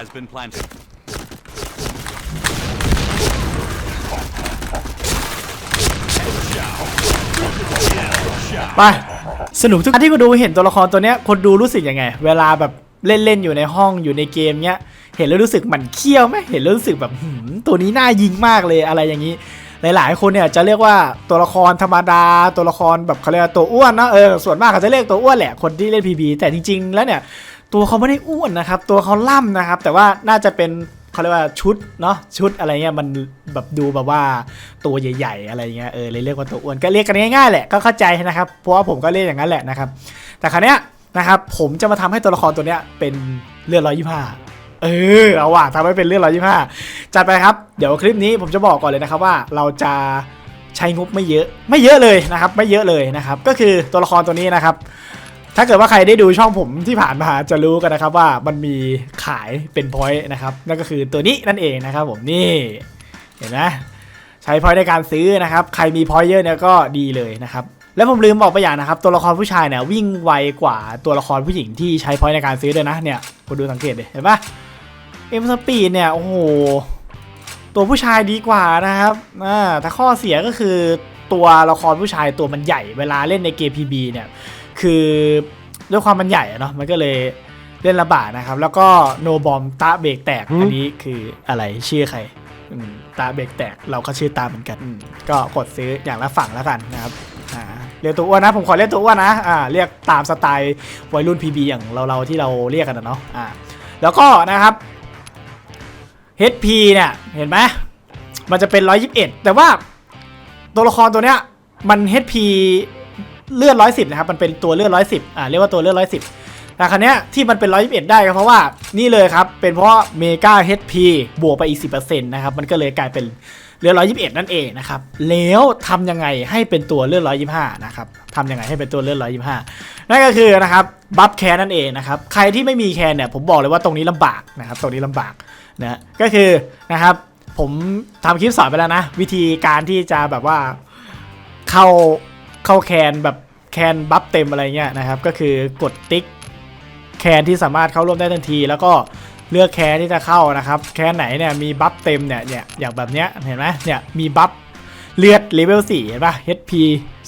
has been planted. ไปสนุกทุกครั้งที่คุณดูเห็นตัวละครตัวเนี้ยคนดูรู้สึกยังไง เวลาแบบเล่นๆอยู่ในห้องอยู่ในเกมเนี้ย เห็นแล้วรู้สึกหมันเคี้ยวไหมเห็นแล้วรู้สึกแบบหืมตัวนี้น่ายิงมากเลยอะไรอย่างนี้ หลายๆ คนเนี่ยจะเรียกว่าตัวละครธรรมดา ตัวละครแบบเขาเรียกว่าตัวอ้วนเนะเออส่วนมากเขาจะเรียกตัวอ้วนแหละคนที่เล่นพีบีแต่จริง ๆ แล้วเนี่ย ตัวเขาไม่ได้อ้วนนะครับ ตัวเขาล่ำนะครับ แต่ว่าน่าจะเป็นเขาเรียกว่าชุดเนาะชุดอะไรเงี้ยมันแบบดูแบบว่าตัวใหญ่ๆ อะไรเงี้ยเออเลยเรียกว่าตัวอ้วนก็เรียกกันง่ายๆแหละก็เข้าใจนะครับเพราะว่าผมก็เรียกอย่างนั้นแหละนะครับ แต่ครั้นี้ยนะครับผมจะมาทำให้ตัวละครตัวเนี้ยเป็นเลือดร้อยยี่ห้าเออเอาว่ะทำให้เป็นเลือดร้อยยี่ห้าจัดไปครับเดี๋ยวคลิปนี้ผมจะบอกก่อนเลยนะครับว่าเราจะใช้งบไม่เยอะไม่เยอะเลยนะครับ ไม่เยอะเลยนะครับ ก็คือตัวละครตัวนี้นะครับ ถ้าเกิดว่าใครได้ดูช่องผมที่ผ่านมาจะรู้กันนะครับว่ามันมีขายเป็นพอยต์นะครับนั่นก็คือตัวนี้นั่นเองนะครับผมนี่เห็นไหมใช้พอยต์ในการซื้อนะครับ ใครมีพอยต์เยอะเนี่ยก็ดีเลยนะครับแล้วผมลืมบอกไปอย่างนะครับ ตัวละครผู้ชายเนี่ยวิ่งไวกว่าตัวละครผู้หญิงที่ใช้พอยต์ในการซื้อด้วยนะเนี่ยคุณดูสังเกตดิเห็นปะเอ็มสปีดเนี่ยโอ้โหตัวผู้ชายดีกว่านะครับอ่าแต่ข้อเสียก็คือตัวละครผู้ชายตัวมันใหญ่เวลาเล่นในเกม PB เนี่ย คือด้วยความมันใหญ่อะเนาะมันก็เลยเล่นลำบากนะครับ แล้วก็โนบอมตาเบรกแตกอันนี้คืออะไรชื่อใครอืมตาเบรกแตกเราก็ชื่อตามเหมือนกันอืมก็กดซื้ออย่างละฝั่งแล้วกันนะครับอ่าเรียกตัวอ้วนนะผมขอเรียกตัวอ้วนนะอ่าเรียกตามสไตล์วัยรุ่น PB อย่างเราเราๆที่เราเรียกกันนะเนาะอ่าแล้วก็นะครับ HP เนี่ยเห็นไหมมันจะเป็น 121 แต่ว่าตัวละครตัวเนี้ยมัน HP เลือดร้อยสิบนะครับมันเป็นตัวเลือดร้อยสิบอ่าเรียกว่าตัวเลือดร้อยสิบแต่ครั้นี้ยที่มันเป็นร้อยยิบเอ็ดได้ก็เพราะว่านี่เลยครับเป็นเพราะเมกา HP บวกไปอีกสิบเปอร์เซ็นต์นะครับมันก็เลยกลายเป็นเลือดร้อยยิบเอ็ดนั่นเองนะครับแล้วทำยังไงให้เป็นตัวเลือดร้อยยี่ห้านะครับทำยังไงให้เป็นตัวเลือดร้อยยี่ห้านั่นก็คือนะครับบัฟแคนนั่นเองนะครับใครที่ไม่มีแคนเนี่ยผมบอกเลยว่าตรงนี้ลำบากนะครับตรงนี้ลำบากนะก็คือนะครับผมทำคลิปสอนไปแล้วนะ วิธีการที่จะแบบว่าเข้าเข้าแคนแบบ แคนบัฟเต็มอะไรเงี้ยนะครับ ก็คือกดติ๊กแคนที่สามารถเข้าร่วมได้ทันที แล้วก็เลือกแคนที่จะเข้านะครับ แคนไหนเนี่ยมีบัฟเต็มเนี่ยเนี่ยอย่างแบบเนี้ยเห็นไหมเนี่ยมีบัฟเลือดเลเวล4เห็นปะ HP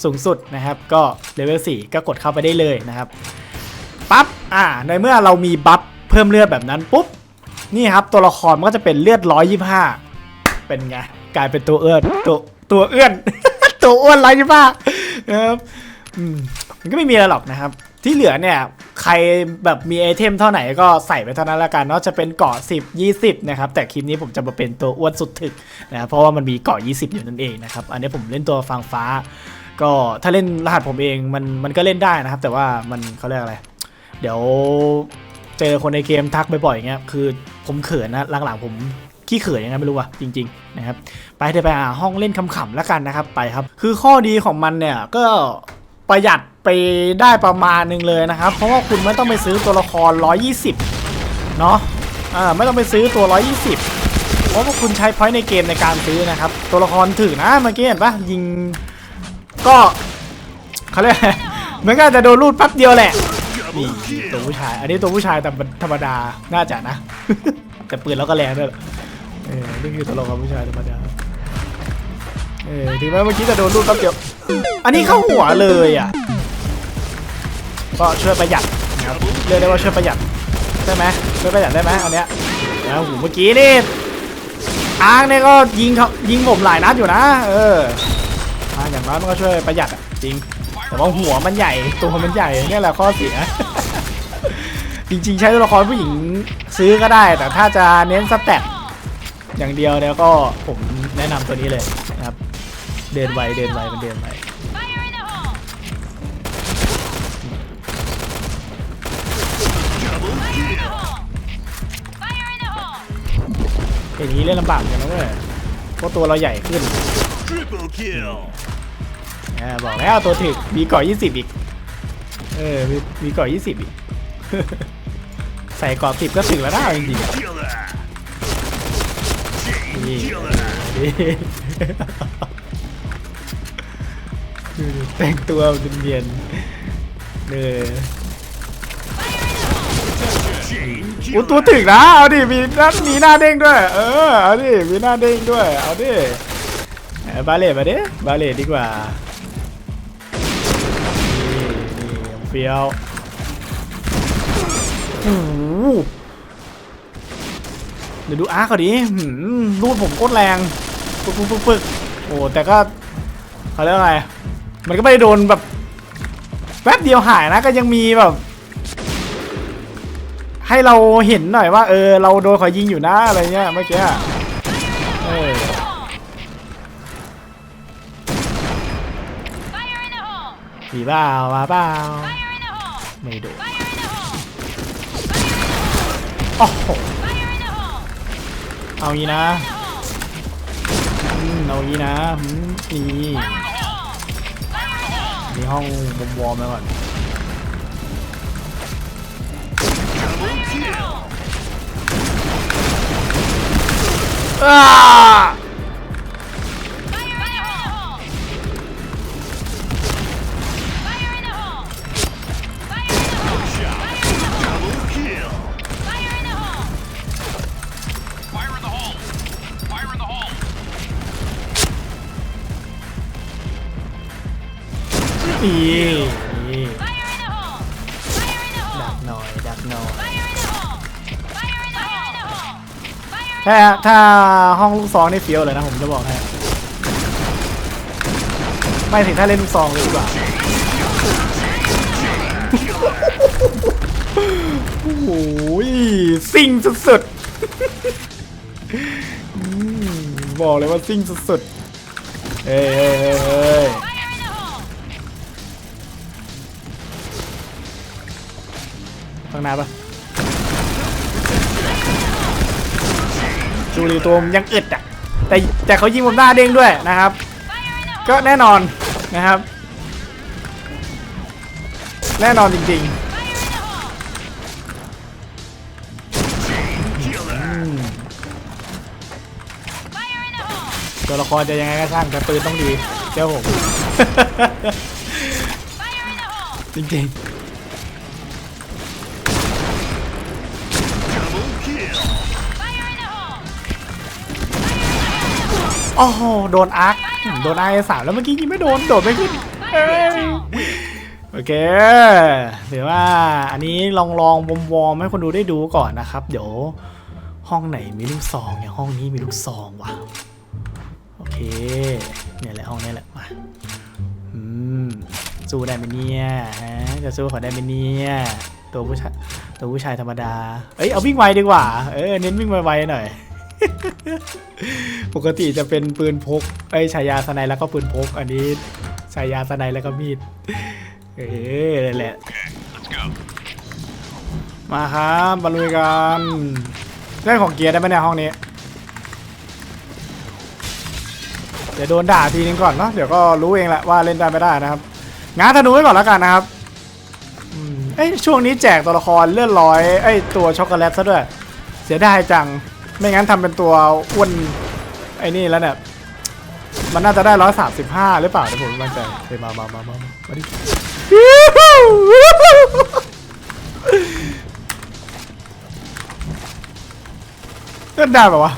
สูงสุดนะครับ ก็เลเวล4ก็กดเข้าไปได้เลยนะครับปั๊บอ่าในเมื่อเรามีบัฟเพิ่มเลือดแบบนั้นปุ๊บนี่ครับตัวละครมันก็จะเป็นเลือด 125 เป็นไงกลายเป็นตัวเอื้อนตัวตัวเอื้อน ตัวอ้วน125นะครับ อืมมันก็ไม่มีอะไรหรอกนะครับ ที่เหลือเนี่ยใครแบบมีไอเทมเท่าไหร่ก็ใส่ไปเท่านั้นละกันเนาะจะเป็นเกาะ10 20นะครับแต่คลิปนี้ผมจะมาเป็นตัวอ้วนสุดถึกนะครับเพราะว่ามันมีเกาะ20 อยู่นั่นเองนะครับอันนี้ผมเล่นตัวฟางฟ้า ก็ถ้าเล่นรหัสผมเองมันมันก็เล่นได้นะครับ แต่ว่ามันเขาเรียกอะไร เดี๋ยวเจอคนในเกมทักบ่อยๆอย่างเงี้ยคือผมเขินนะหลังๆผมขี้เขินยังไงไม่รู้ว่ะจริงๆนะครับไปเดี๋ยวไปหาห้องเล่นขำๆแล้วกันนะครับไปครับ คือข้อดีของมันเนี่ยก็ ประหยัดไปได้ประมาณหนึ่งเลยนะครับ เพราะว่าคุณไม่ต้องไปซื้อตัวละคร 120 เนาะอ่าไม่ต้องไปซื้อตัว 120 เพราะว่าคุณใช้พอยต์ในเกมในการซื้อนะครับ ตัวละครถือนะเมื่อกี้เห็นปะยิงก็เขาเรียกไมันก็อาจะโดนรูดแป๊บเดียวแหละนี่ตัวผู้ชาย อันนี้ตัวผู้ชายแต่ธรรมดาน่าจะนะ แต่ปืนเราก็แรงด้วยเออนี่คือตัวละครผู้ชายธรรมดา เออถึงแม้เมื่อกี้จะโดนลูกตั้งเดียวอันนี้เข้าหัวเลยอะ ก็ช่วยประหยัดนะครับเรียกได้ว่าช่วยประหยัดใช่ไหมช่วยประหยัดได้ไหมอันเนี้ยแล้วหูเมื่อกี้นี่อ้างเนี่ยก็ยิงเขายิงผมหลายนัดอยู่นะ เอออาอย่างน้อยมันก็ช่วยประหยัดอะจริง แต่ว่าหัวมันใหญ่ตัวมันใหญ่เนี่ยแหละข้อเสียจริงๆ ใช้ตัวละครผู้หญิงซื้อก็ได้ แต่ถ้าจะเน้นสแตทอย่างเดียวเนี่ยก็ผมแนะนำตัวนี้เลย เดินไวเดินไวมันเดินไว Fire in the hole! Fire in the hole! อย่างนี้เล่นลำบากเหมือนกันนะเว้ยเพราะตัวเราใหญ่ขึ้น Triple kill. อ่าบอกแล้วตัวถึกมีเกาะ20 อีก เออมีมีเกาะ20 อีก ใส่เกาะ10 ก็ถึงแล้วนะจริงๆอะ Killer. นี่ Killer. ดูดิ แต่งตัวเนียนๆเออโอ้ตัวถึงนะเอาดิมีหน้ามีหน้าเด้งด้วย เออเอาดิมีหน้าเด้งด้วยเอาดิบาเลตมาดิบาเลตดีกว่านี่นี่เฟี้ยวโอ้โหเดี๋ยวดูอาร์คเขาดิรูดผมโคตรแรง ปึกปึกปึกโอ้แต่ก็เขาเรียกว่าไง มันก็ไม่ได้โดนแบบแป๊บเดียวหายนะก็ยังมีแบบ ให้เราเห็นหน่อยว่า เออ เราโดนขายิงอยู่นะอะไรเงี้ยเมื่อกี้เออมีเปล่ามาเปล่าไม่โดนโอ้โหเอางี้นะเอางี้นะอืมนี่ มีห้องบอมบอมไปก่อนอ้า นี่นี่ Fire in the hole! Fire in the ดั hole! กหน่อยดักหน่อย Fire in the hole! Fire in the hole! Fire in ถ้าถ้าห้องลูกซองนี่เฟี้ยวเลยนะผมจะบอกให้ไม่ถึงถ้าเล่นลูกซองเลยดีกว่าโอ้โหซิ่งสุดๆอืมบอกเลยว่าซิ่งสุดๆเฮ้ยเฮ้ยเฮ้ยางหน้าปะจูรีตัวยังอึดอะแต่แต่เขายิงผมหน้าเด้งด้วยนะครับ ก็แน่นอนนะครับ แน่นอนจริงๆอืม Fire in the hole! ตัวละครจะยังไงก็ช่างแต่ปืนต้องดีเจ้าผมจริง Fire โอ้โหโดนอาร์คโดนไอาร์สามแล้วเมื่อกี้ยิงไม่โดนโดดไม่ขึ้นเอ้ยโอเคถือว่าอันนี้ลองลองวอมวอมให้คนดูได้ดูก่อนนะครับ เดี๋ยวห้องไหนมีลูกซองเนี่ยห้องนี้มีลูกซองว่ะโอเคเนี่ยแหละห้องนี้แหละมาอืมสู้ได้ไหมเนี่ยฮะจะสู้เขาได้ไหมเนี่ยตัวผู้ชายตัวผู้ชายธรรมดาเอ้ยเอาวิ่งไวดีกว่าเออเน้นวิ่งไวๆหน่อย ปกติจะเป็นปืนพกไอ้ยฉายาสไนแล้วก็ปืนพก อันนี้ฉายาสไนแล้วก็มีด เออนั่นแหละ Let's go. มาครับบรรลุยกันเล่นของเกียร์ได้ไหมเนี่ยห้องนี้ เดี๋ยวโดนด่าทีนึงก่อนเนาะ เดี๋ยวก็รู้เองแหละว่าเล่นได้ไม่ได้นะครับง้าธนูไว้ก่อนแล้วกันนะครับอืมเอ้ยช่วงนี้แจกตัวละครเลื่อนร้อยไอ้ยตัวช็อกโกแลตซะด้วย เสียดายจัง ไม่งั้นทำเป็นตัวอ้วนไอ้นี่แล้วเนี่ย มันน่าจะได้ร้อยสามสิบห้าหรือเปล่าเดี๋ยวผมไม่มั่นใจเฮ้ยมามามามามามาดิเล่นได้ปะวะ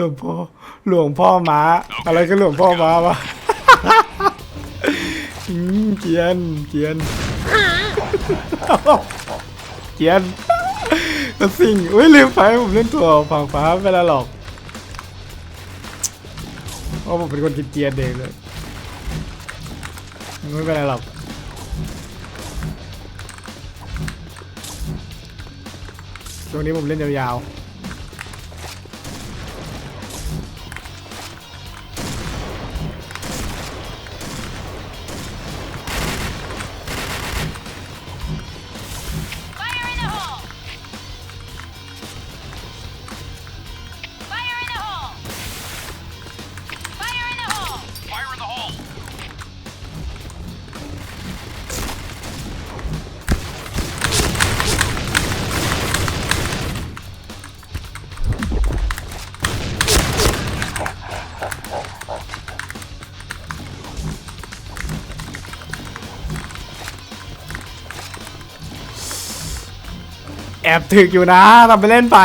ลวงพ่อหลวงพ่อม้า อะไรก็หลวงพ่อม้าวะเกียนเกียนเกียนแล้วสิ่งอุ้ยลืมไปผมเล่นตัวฝั่งฟ้าไม่ได้หรอกเพราะผมเป็นคนคิดเกียนเองเลยไม่เป็นไรหรอกช่วงนี้ผมเล่นยาวๆ อบถึกอยู่นะทำไปเล่นไป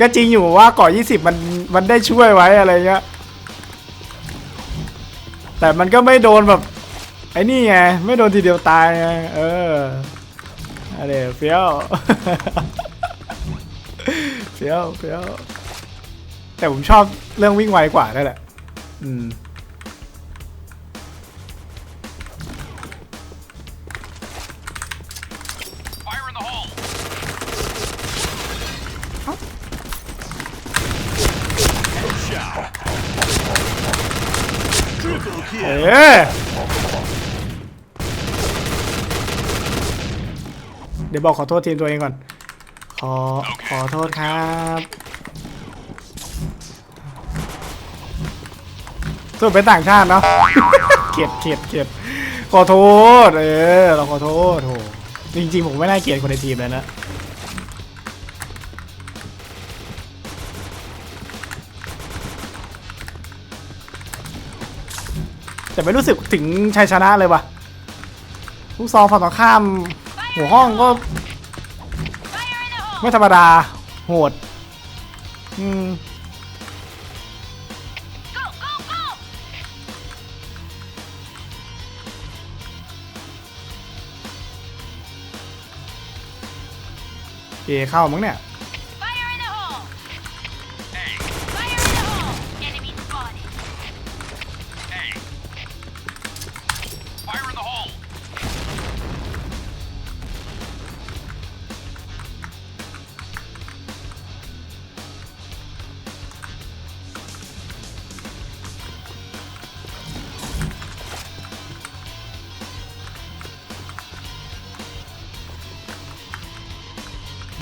ก็จริงอยู่ว่าเกาะ20 มันมันได้ช่วยไว้อะไรเงี้ยแต่มันก็ไม่โดนแบบไอ้นี่ไงไม่โดนทีเดียวตายไงเอออะไรเฟี้ยวเฟี้ยวเฟี้ยวแต่ผมชอบเรื่องวิ่งไวกว่านั่นแหละ อืม เออเดี๋ยวบอกขอโทษทีมตัวเองก่อน ขอขอโทษครับสุดเป็นต่างชาติเนาะเกลียดเกลียดเกลียดขอโทษ เออ เราขอโทษโหจริงๆ ผมไม่น่าเกลียดคนในทีมเลยนะ แต่ไม่รู้สึกถึงชัยชนะเลยว่ะลูกซองฝั่งตรงข้าม หัวห้องก็ ไม่ธรรมดา โหด อืมเอเข้ามั้งเนี่ย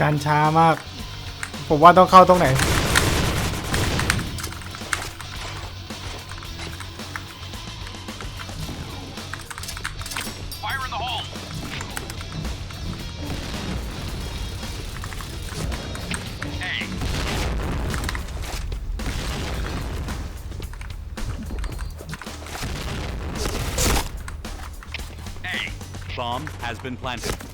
ดันช้ามาก ผมว่าต้องเข้าตรงไหน Fire in the hole! Hey, hey! Bomb has been planted.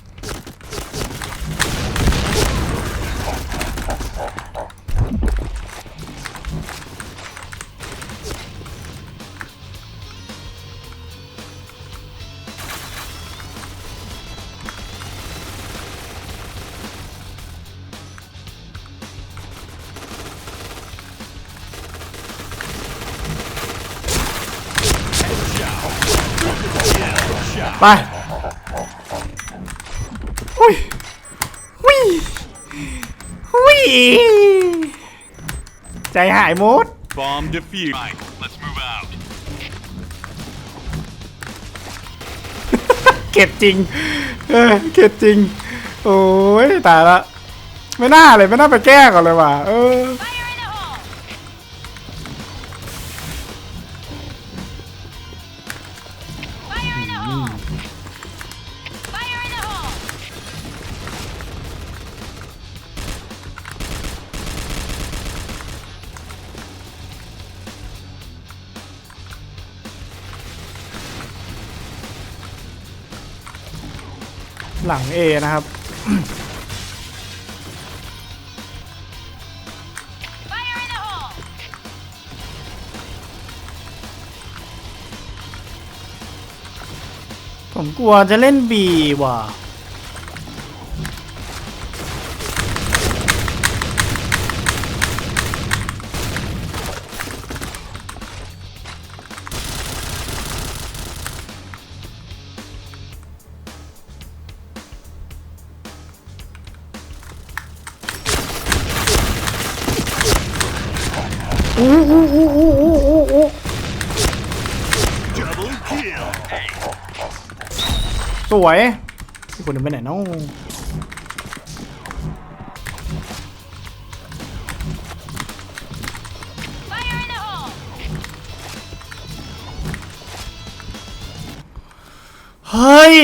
ไปอุ้ยอุ้ยอุ้ยใจหายหมด Bomb defused. Right, let's move out. เก็บจริง เออเก็บจริง โอ้ยตายละ ไม่น่าเลย ไม่น่าไปแก้ก่อนเลยว่ะ เออ หลังเอนะครับ ผมกลัวจะเล่นบีว่ะ สวยที่คนนึงไปไหนน้องเฮ้ย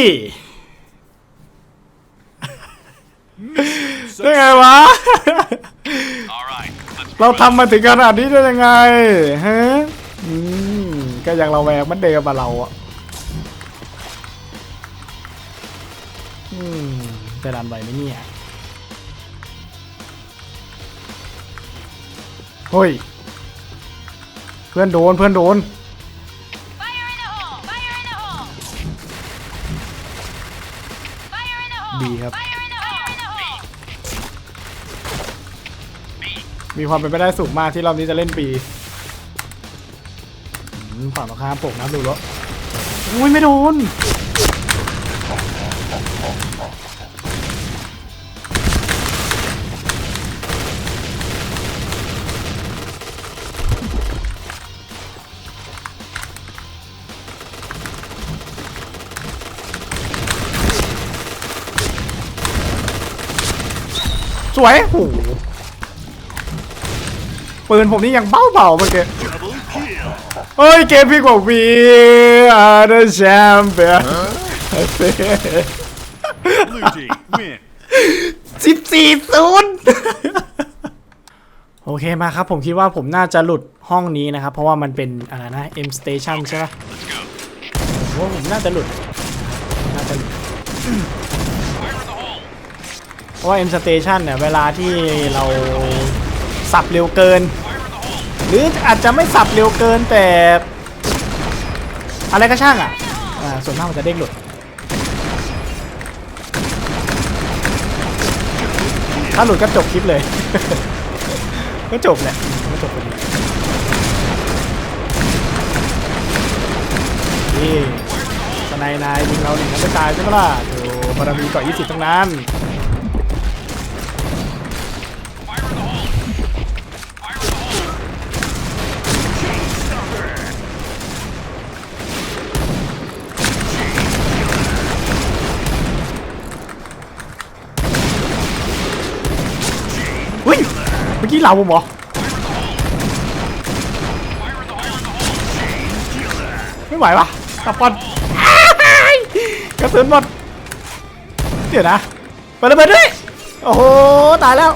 เราทำมาถึงขนาดนี้ได้ยังไงฮะอือก็อย่างเราแวกมันเดิมมาเราอะจะดันไหวไหมเนี่ยเฮ้ย เพื่อนโดนเพื่อนโดนดีครับ มีความเป็นไปได้สูงมากที่รอบนี้จะเล่นปีฝั่งตรงข้ามปกน้ำดูแล้วอุ้ยไม่โดนสวยโอ้ ปืนผมนี่ยังเบ้าเบาๆเมื่อกี้ Double kill. เฮ้ยเกมพี่กว่า We are the champion Blue team win. สิบสี่ศูนย์โอเคมาครับ ผมคิดว่าผมน่าจะหลุดห้องนี้นะครับ เพราะว่ามันเป็นอะไรนะ M Station ใช่ไหม Let's go. ผมว่าผมน่าจะหลุดน่าจะหลุด Fire in the hole. เพราะว่า M Station เนี่ย เวลาที่เรา สับเร็วเกิน หรืออาจจะไม่สับเร็วเกินแต่ อะไรก็ช่างอะอ่าส่วนมากมันจะเด้งหลุดถ้าหลุดก็จบคลิปเลย ก็จบแหละก็จบพอดีนี่สไนนายยิงเราหนึ่งนัดไม่ตายใช่ไหมล่ะโอ้บารมีเกาะ20ทั้งนั้น ที่เราผมเหรอไม่ไหววะกลับก่อนกระสุนหมดเดี๋ยวนะเปิดระเบิดด้วยโอ้โห ตายแล้ว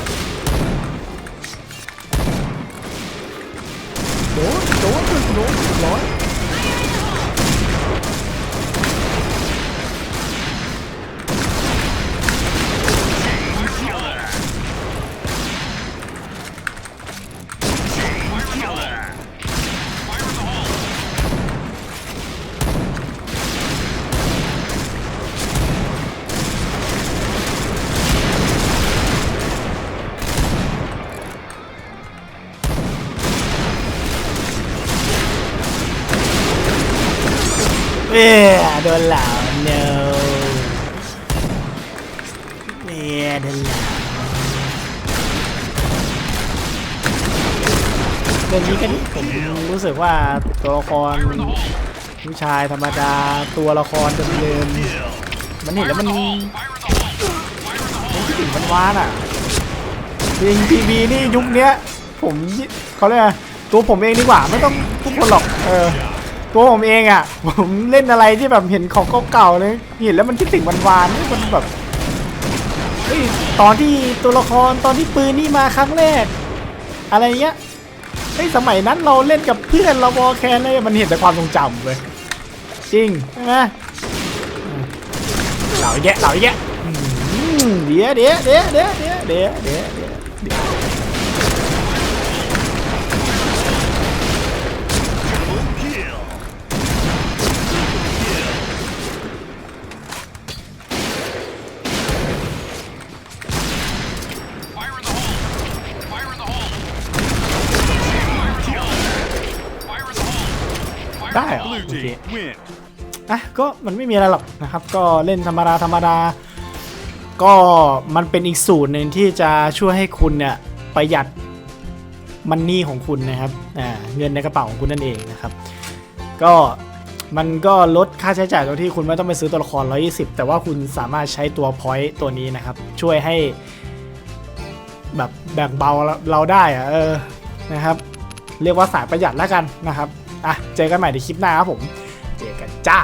เรื่องนี้กันผมรู้สึกว่าตัวละครผู้ชายธรรมดาตัวละครเดิมๆมันเห็นแล้วมันมันคิดถึงมันวานอะจริงทีวีนี่ยุคเนี้ย ผมเขาเรียกอะไรตัวผมเองดีกว่าไม่ต้องทุกคนหรอกเออตัวผมเองอะ ผมเล่นอะไรที่แบบเห็นของเก่าๆเลยเห็นแล้วมันคิดถึงวันวานมันแบบตอนที่ตัวละครตอนที่ปืนนี่มาครั้งแรก อะไรเงี้ย ฮ้ยสมัยนั้นเราเล่นกับเพื่อนเราวอแคนเลยมันเห็นแต่ความทรงจำเลยจริงใช่ไหมเหล่าแย่เหล่าแยะเดี๋ยวเดี๋ยวเดี๋ยวเดี๋ยวเดี๋ยวเดี๋ยว ได้เหรอ Blue โอเค team win. อะก็มันไม่มีอะไรหรอกนะครับ ก็เล่นธรรมดาธรรมดา ก็มันเป็นอีกสูตรหนึ่งที่จะช่วยให้คุณเนี่ยประหยัดมันนี่ของคุณนะครับอ่าเงินในกระเป๋าของคุณนั่นเองนะครับ ก็มันก็ลดค่าใช้จ่ายตรงที่คุณไม่ต้องไปซื้อตัวละคร 120 แต่ว่าคุณสามารถใช้ตัว point ตัวนี้นะครับ ช่วยให้แบบแบ่งเบาเราได้อะเออนะครับ เรียกว่าสายประหยัดแล้วกันนะครับ อะเจอกันใหม่ในคลิปหน้าครับผม เจอกันจ้า